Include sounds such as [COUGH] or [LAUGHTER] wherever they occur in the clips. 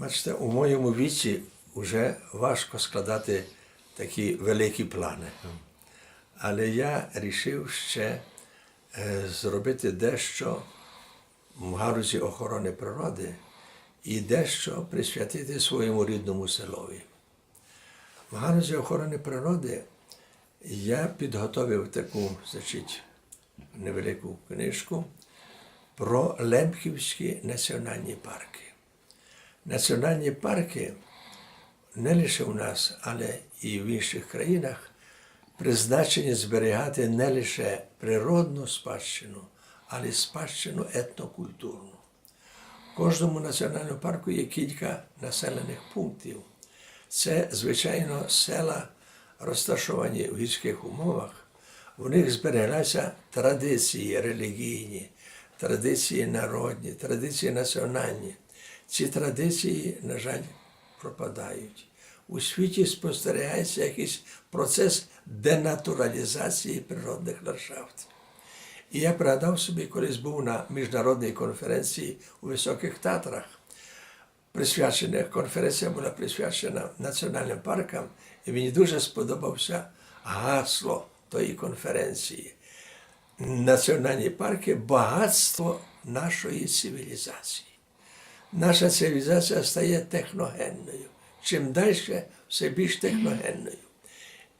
Бачите, у моєму віці вже важко складати такі великі плани. Але я вирішив ще е, зробити дещо в галузі охорони природи і дещо присвятити своєму рідному селові. В галузі охорони природи я підготовив таку, значить, невелику книжку про Лемківські національні парки. Національні парки не лише у нас, але і в інших країнах призначені зберігати не лише природну спадщину, але й спадщину етнокультурну. В кожному національному парку є кілька населених пунктів. Це, звичайно, села, розташовані в гірських умовах. В них збереглися традиції релігійні, традиції народні, традиції національні. Ці традиції, на жаль, пропадають. У світі спостерігається якийсь процес денатуралізації природних ландшафтів. І я пригадав собі, колись був на міжнародній конференції у Високих Татрах. Присвячена конференція була присвячена національним паркам, і мені дуже сподобався гасло тої конференції. Національні парки багатство нашої цивілізації. Наша цивілізація стає техногенною. Чим далі, все більш техногенною.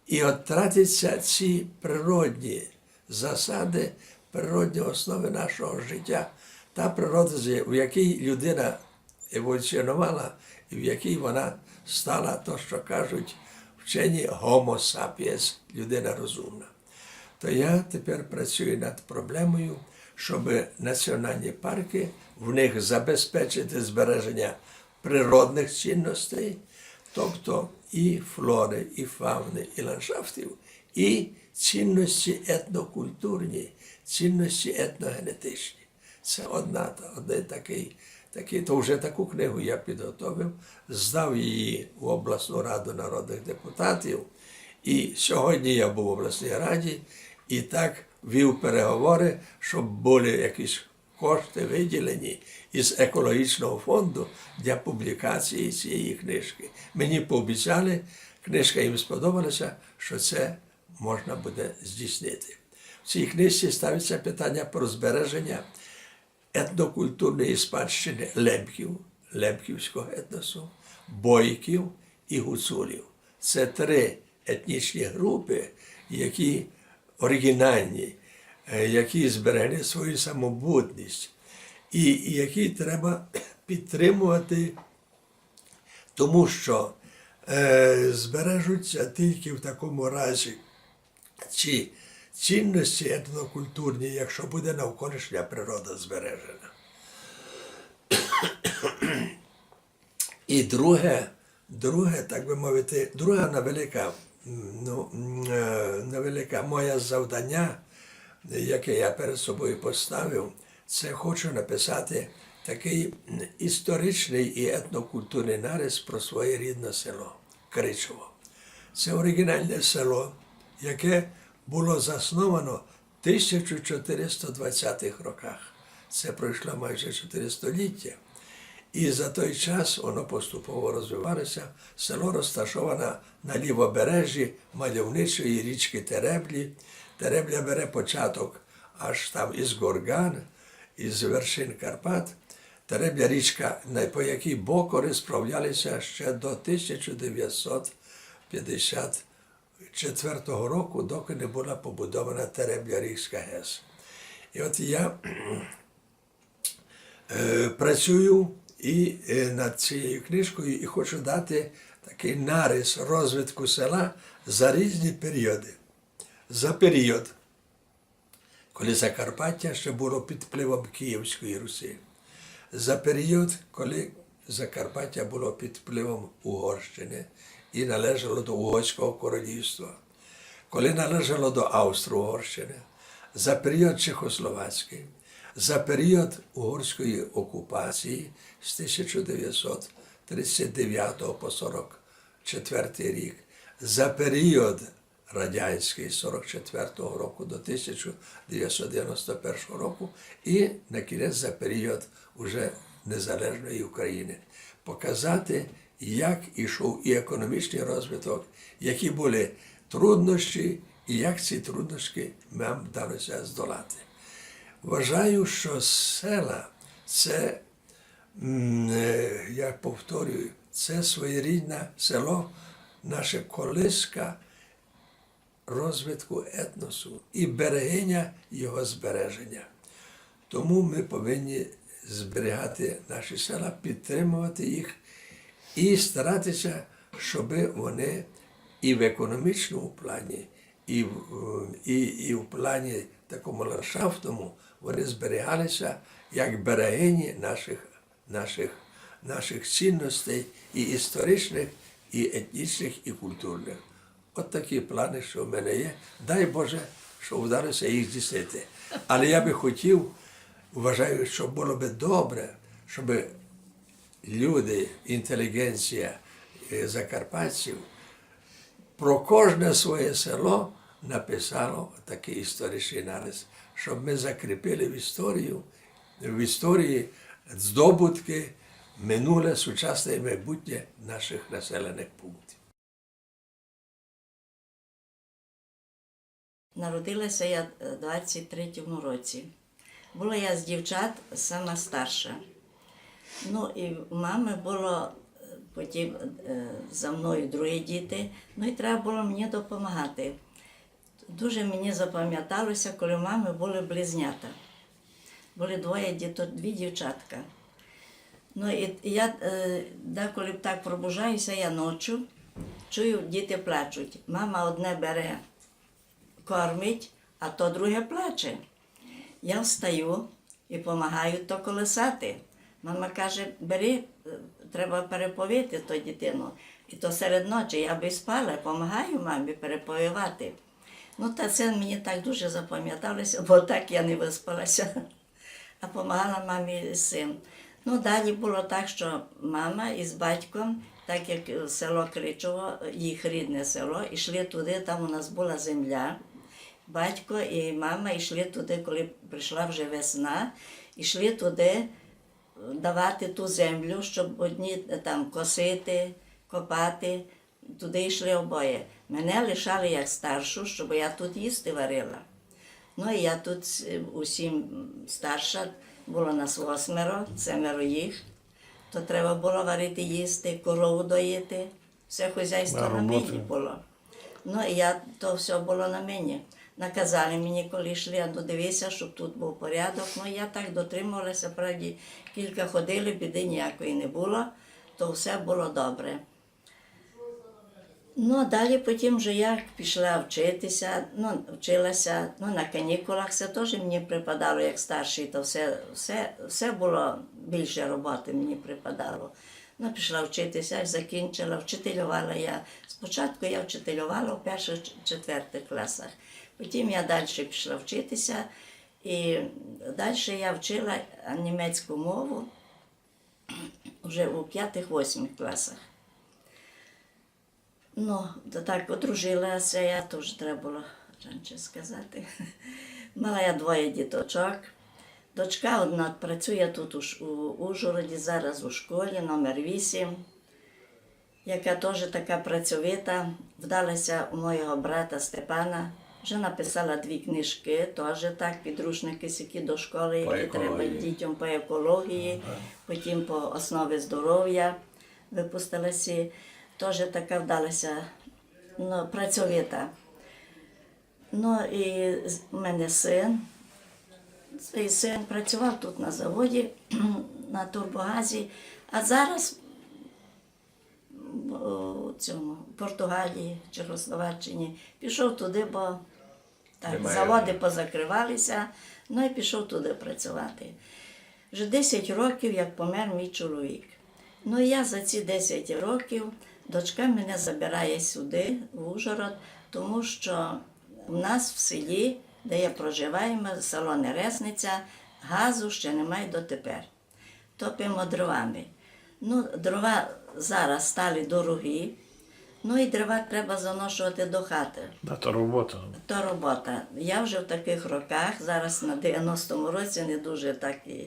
І от тратяться ці природні засади, природні основи нашого життя, та природа, в якій людина еволюціонувала, і в якій вона стала, то, що кажуть вчені Homo sapiens, людина розумна. То я тепер працюю над проблемою, щоб національні парки в них забезпечити збереження природних цінностей, тобто і флори, і фауни, і ландшафтів, і цінності етнокультурні, цінності етногенетичні. Це одна один такий, такий, то вже таку книгу я підготовив, здав її в обласну раду народних депутатів. І сьогодні я був в обласній раді і так вів переговори, щоб були якісь кошти виділені із екологічного фонду для публікації цієї книжки. Мені пообіцяли, книжка їм сподобалася, що це можна буде здійснити. В цій книжці ставиться питання про збереження етнокультурної спадщини лемків, лемківського етносу, бойків і гуцулів. Це три етнічні групи, які оригінальні, е, які зберегли свою самобутність, і які треба [CLEARS THROAT] підтримувати, тому що е, збережуться тільки в такому разі ці цінності етнокультурні, якщо буде навколишня природа збережена. [CLEARS THROAT] І друге, друге, так би мовити, друга невелика, ну, е, невелика моє завдання, яке я перед собою поставив, це хочу написати такий історичний і етнокультурний нарис про своє рідне село Кричово. Це оригінальне село, яке було засновано в 1420-х роках. Це пройшло майже 4 століття. І за той час воно поступово розвивалося. Село розташоване на лівобережжі мальовничої річки Тереблі. Теребля бере початок аж там із Горган, із вершин Карпат. Теребля річка, по якій бокори справлялися ще до 1954 року, доки не була побудована Теребля Річська ГЕС. І от я е, працюю і е, над цією книжкою і хочу дати такий нарис розвитку села за різні періоди. За період, коли Закарпаття ще було під впливом Київської Русі, за період, коли Закарпаття було під впливом Угорщини і належало до Угорського королівства, коли належало до Австро-Угорщини, за період Чехословацький, за період угорської окупації з 1939 по 44 рік, за період радянський з 44 року до 1991 року і на кінець за період уже незалежної України. показати, як ішов і економічний розвиток, які були труднощі, і як ці труднощі нам вдалося здолати. Вважаю, що села це, е, я повторюю, це своєрідне село, наша колиска розвитку етносу і берегиня його збереження. Тому ми повинні зберігати наші села, підтримувати їх і старатися, щоб вони і в економічному плані, і в, і, і в плані такому ландшафтному вони зберігалися як берегині наших, наших, наших цінностей і історичних, і етнічних, і культурних. От такі плани, що в мене є. Дай Боже, що вдалося їх здійснити. Але я би хотів, вважаю, що було би добре, щоб люди, інтелігенція е, закарпатців про кожне своє село написало такий історичний нарис, щоб ми закріпили в історію, в історії здобутки минуле, сучасне і майбутнє наших населених пунктів. Народилася я е, в 23-му році. Була я з дівчат сама старша. Ну і в мами було е, потім е, за мною другі діти, ну і треба було мені допомагати. Дуже мені запам'яталося, коли в мами були близнята. Були двоє діток, дві дівчатка. Ну і я е, деколи так пробужаюся, я ночі, чую, діти плачуть. Мама одне бере кормить, а то друге плаче. Я встаю і допомагаю то колесати. Мама каже, бери, е, треба переповити то дитину. І то серед ночі я би спала, допомагаю мамі переповівати. Ну, та це мені так дуже запам'яталося, бо так я не виспалася, а допомагала мамі син. Ну, далі було так, що мама із батьком, так як село Кричово, їх рідне село, йшли туди, там у нас була земля. Батько і мама йшли туди, коли прийшла вже весна, йшли туди е, давати ту землю, щоб одні е, там косити, копати. Туди йшли обоє. Мене лишали як старшу, щоб я тут їсти варила. Ну і я тут е, усім старша, було нас восьмеро, семеро їх. То треба було варити їсти, корову доїти. Все хазяйство На мені було. Ну і я, то все було на мені. Наказали мені, коли йшли, я додивився, щоб тут був порядок. Ну я так дотримувалася, правді, кілька ходили, біди ніякої не було, то все було добре. Ну, а далі потім вже я пішла вчитися, ну, вчилася, ну, на канікулах це теж мені припадало як старший, то все, все, все було більше роботи мені припадало. Ну, пішла вчитися, закінчила, вчителювала я. Спочатку я вчителювала в перших четвертих класах. Потім я далі пішла вчитися, і далі я вчила німецьку мову вже у п'ятих-восьмих класах. Ну, то так одружилася, я теж треба було раніше сказати. [LAUGHS] Мала я двоє діточок. Дочка одна працює тут у, Ужгороді, зараз у школі, номер 8, яка теж така працьовита. Вдалася у моєго брата Степана. Вже написала дві книжки, теж так, підручники які до школи, які треба дітям по екології, потім по основі здоров'я випустилася. Теж така вдалася ну, працьовита. Ну і в мене син. Свій син працював тут на заводі, [CLEARS THROAT] на турбогазі, а зараз у цьому в Португалії, Чехословаччині пішов туди, бо так, Немає заводи позакривалися, ну і пішов туди працювати. Вже 10 років, як помер мій чоловік. Ну і я за ці 10 років дочка мене забирає сюди, в Ужгород, тому що в нас в селі, де я проживаю, ми- село Нересниця, газу ще немає дотепер. Топимо дровами. Ну, дрова зараз стали дорогі, ну і дрова треба заношувати до хати. Да, то робота. То робота. Я вже в таких роках, зараз на 90-му році не дуже так і,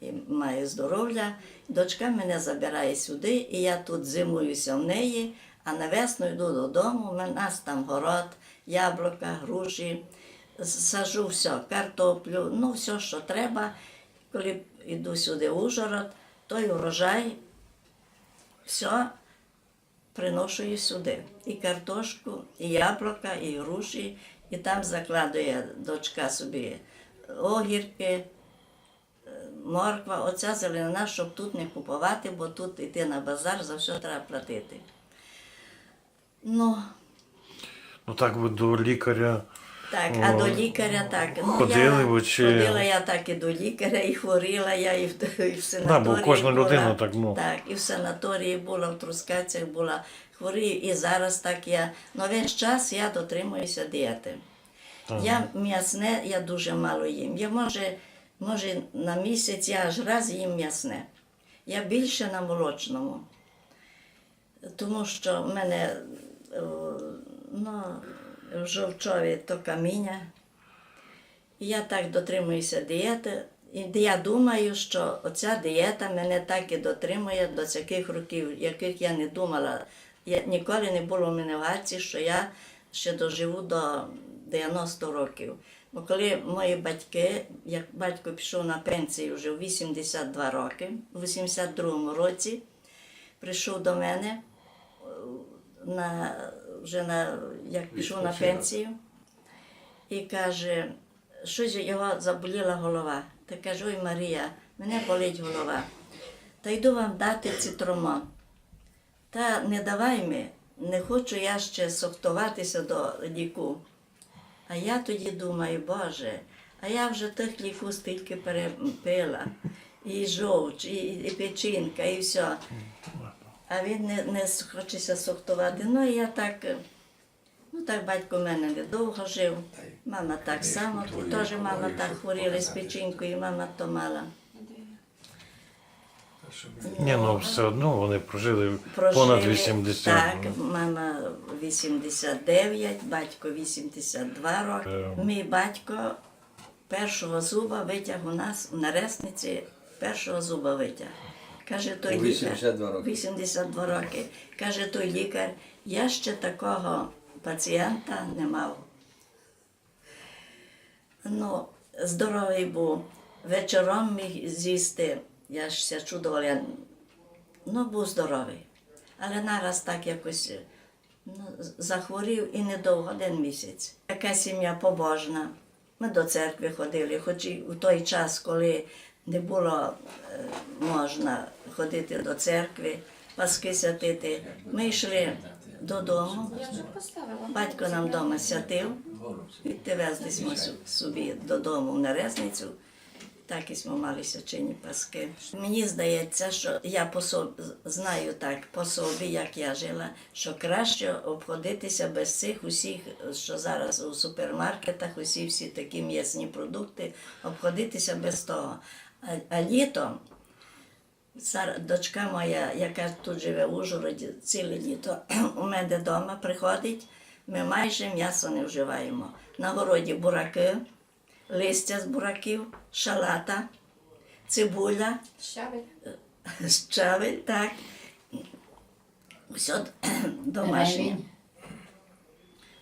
і має здоров'я. Дочка мене забирає сюди, і я тут зимуюся в неї, а на весну йду додому. У нас там город, яблука, груші, сажу все, картоплю, ну все, що треба. Коли йду сюди в Ужгород, той урожай, все приношую сюди. І картошку, і яблука, і груші, і там закладує дочка собі огірки, морква, оця зеленина, щоб тут не купувати, бо тут йти на базар, за все треба платити. Ну, Ну так ви до лікаря. так, а О, до лікаря так. Ну, ходили я, ви чи- Ходила я так і до лікаря, і хворіла я, і в, і в санаторії кожна була. людина так, ну. Так, і в санаторії була, в Трускавцях була, хворію, і зараз так я. Ну весь час я дотримуюся дієти. Я м'ясне, я дуже мало їм. Я може, може на місяць я аж раз їм м'ясне. Я більше на молочному. Тому що в мене е, ну, в жовчові то каміння. Я так дотримуюся дієти. І я думаю, що оця дієта мене так і дотримує до таких років, яких я не думала. Я, ніколи не було в мене в гадці, що я ще доживу до 90 років. Бо коли мої батьки, як батько пішов на пенсію вже в 82 роки, у 82 році, прийшов до мене е, на, вже на, як пішов на пенсію і каже, щось його заболіла голова. Та каже, ой Марія, мене болить голова. Та йду вам дати цитромон. Та не давай ми, не хочу я ще сохтуватися до ліку. А я тоді думаю, Боже, а я вже тих ліку стільки перепила. І жовч, і, і печінка, і все. А він не, не хочеться сортувати. Ну і я так. Ну так батько в мене недовго жив. Мама так само, і теж мама так хворіла з печінкою, і мама то мала. Ні, ну все одно вони прожили, Прожили, понад 80. Так, мама 89, батько 82 роки. Е. Мій батько першого зуба витяг у нас на ресниці, першого зуба витяг. Каже той У лікар. 82 роки. 82 роки. Каже той лікар, я ще такого пацієнта не мав. Ну, здоровий був. Вечором міг з'їсти, я ж ся чудовая, ну, був здоровий. Але нараз так якось ну, захворів і недовго, один місяць. Така сім'я побожна. Ми до церкви ходили, хоч і у той час, коли не було е, можна ходити до церкви, паски святити, ми йшли додому. Батько нам вдома святив, сю- собі додому в Нерезницю. Так і ми мали свячені паски. Мені здається, що я по собі, знаю так по собі, як я жила, що краще обходитися без цих усіх, що зараз у супермаркетах, усі всі такі м'ясні продукти, обходитися без того. А, а літом дочка моя, яка тут живе в Ужгороді, ціле літо [CLEARS THROAT] у мене вдома приходить, ми майже м'ясо не вживаємо. На городі бураки, листя з бураків, шалата, цибуля, Щавель. щавель, так. Все домашнє.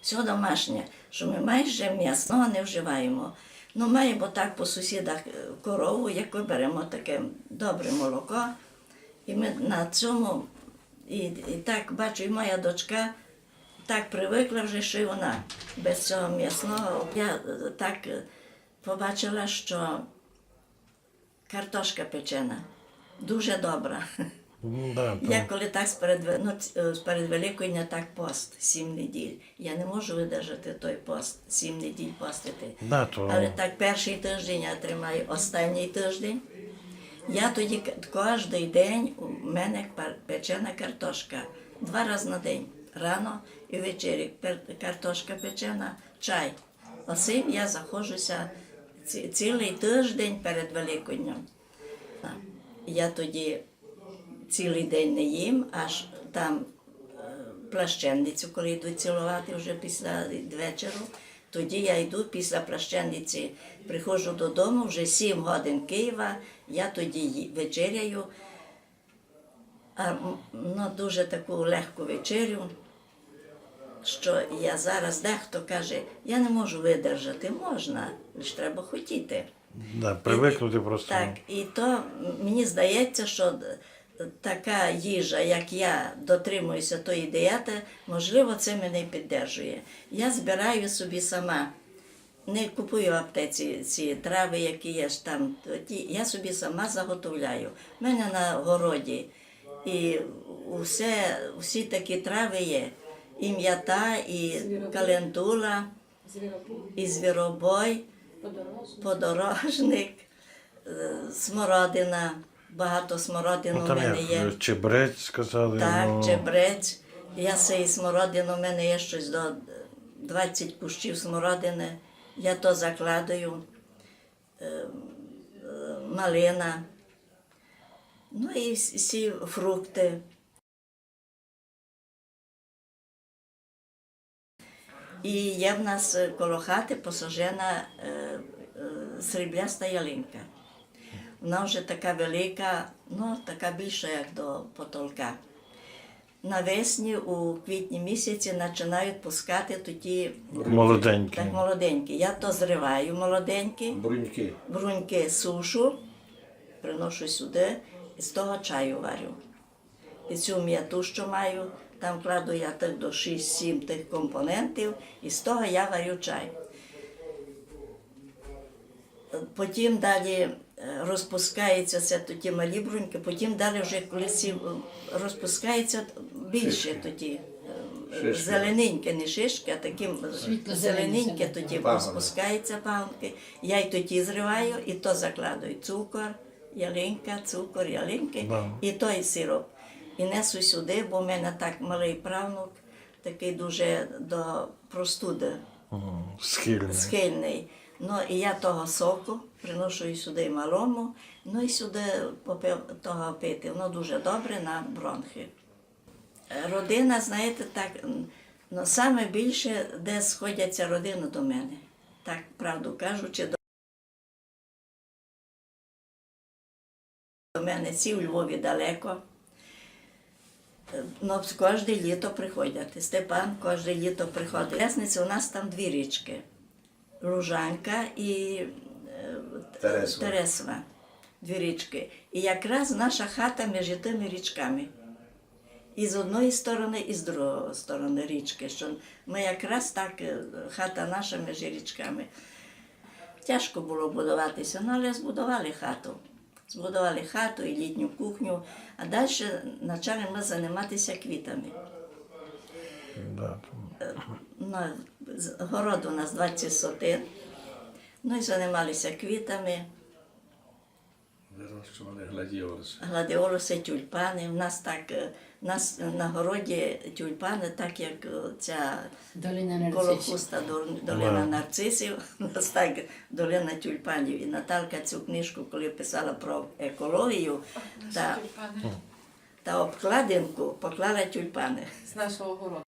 Все домашнє, що ми майже м'ясного не вживаємо. Ну, маємо так по сусідах е, корову, яку беремо таке добре молоко. І ми на цьому, і, і так бачу, і моя дочка так привикла вже, що й вона без цього м'ясного. Я е, так е, побачила, що картошка печена дуже добра. Ну, да. Я коли так сперед, ну, е, сперед Великодня так пост, сім неділь. Я не можу видержати той пост, сім неділь постити. Да, то... Але так перший тиждень я тримаю, останній тиждень. Я тоді кожен день у мене печена картошка. Два рази на день. Рано і ввечері картошка печена, чай. Оцим я заходжуся ці- цілий тиждень перед Великоднем. Я тоді цілий день не їм, аж там е, плащенницю, коли йдуть цілувати вже після вечору, Тоді я йду після прощенниці, приходжу додому, вже 7 годин Києва, я тоді вечеряю, а, ну, дуже таку легку вечерю, що я зараз дехто каже, я не можу видержати, можна, лише треба хотіти. Да, привикнути просто. Так, і то мені здається, що така їжа, як я дотримуюся тої дієти, можливо, це мене піддержує. Я збираю собі сама. Не купую в аптеці ці трави, які є ж там. Я собі сама заготовляю. У мене на городі. І усе, всі такі трави є. І м'ята, і календула, і звіробой подорожник, е, смородина, багато смородин Ну, у мене як є. чебрець сказали. Так, ну, чебрець. Я сей смородину, у мене є щось до 20 кущів смородини. Я то закладаю. Е, е, Малина. Ну і всі- фрукти. І є в нас коло хати посажена срібляста ялинка. Вона вже така велика, ну така більша, як до потолка. Навесні у квітні місяці починають пускати тоді Молоденькі. так молоденькі. Я то зриваю молоденькі, Бруньки. бруньки сушу, приношу сюди і з того чаю варю. І цю м'яту, що маю, там кладу я так до 6-7 тих компонентів, і з того я варю чай. Потім далі е, розпускаються це тоді малі бруньки, потім далі вже коли ці е, розпускаються більше Шишки. тоді. е, Шишки. Зелененьке, не шишки, а таким зелененьке тоді Пагони. розпускаються пагонки. Я й тоді зриваю, і то закладую цукор, ялинка, цукор, ялинки, Да. і той сироп. І несу сюди, бо в мене так малий правнук, такий дуже до простуди Схильний. схильний. Ну і я того соку приношу і сюди малому, ну і сюди попив того пити. Воно дуже добре на бронхи. Е, Родина, знаєте, так, ну, саме більше, де сходяться родини до мене. Так, правду кажучи, до мене ці у Львові далеко. Е, Ну, кожне літо приходять. Степан кожне літо приходить. Ясниця, у нас там дві річки. Лужанка і е, Тересва. Тересва. Дві річки. І якраз наша хата між тими річками. І з одної сторони, і з другої сторони річки. Що ми якраз так, е, хата наша між річками. Тяжко було будуватися, ну, але збудували хату. Збудували хату і літню кухню, а далі почали ми займатися квітами. Город у нас 20 сотин. Ну і займалися квітами, Вирощували гладіолуси. гладіолуси, тюльпани. У нас так, е, у нас на городі тюльпани, так як ця Долина коло нарцисів. хуста долина нарцисів, у нас так долина тюльпанів. І Наталка цю книжку, коли писала про екологію, та, та обкладинку поклала тюльпани. з нашого городу.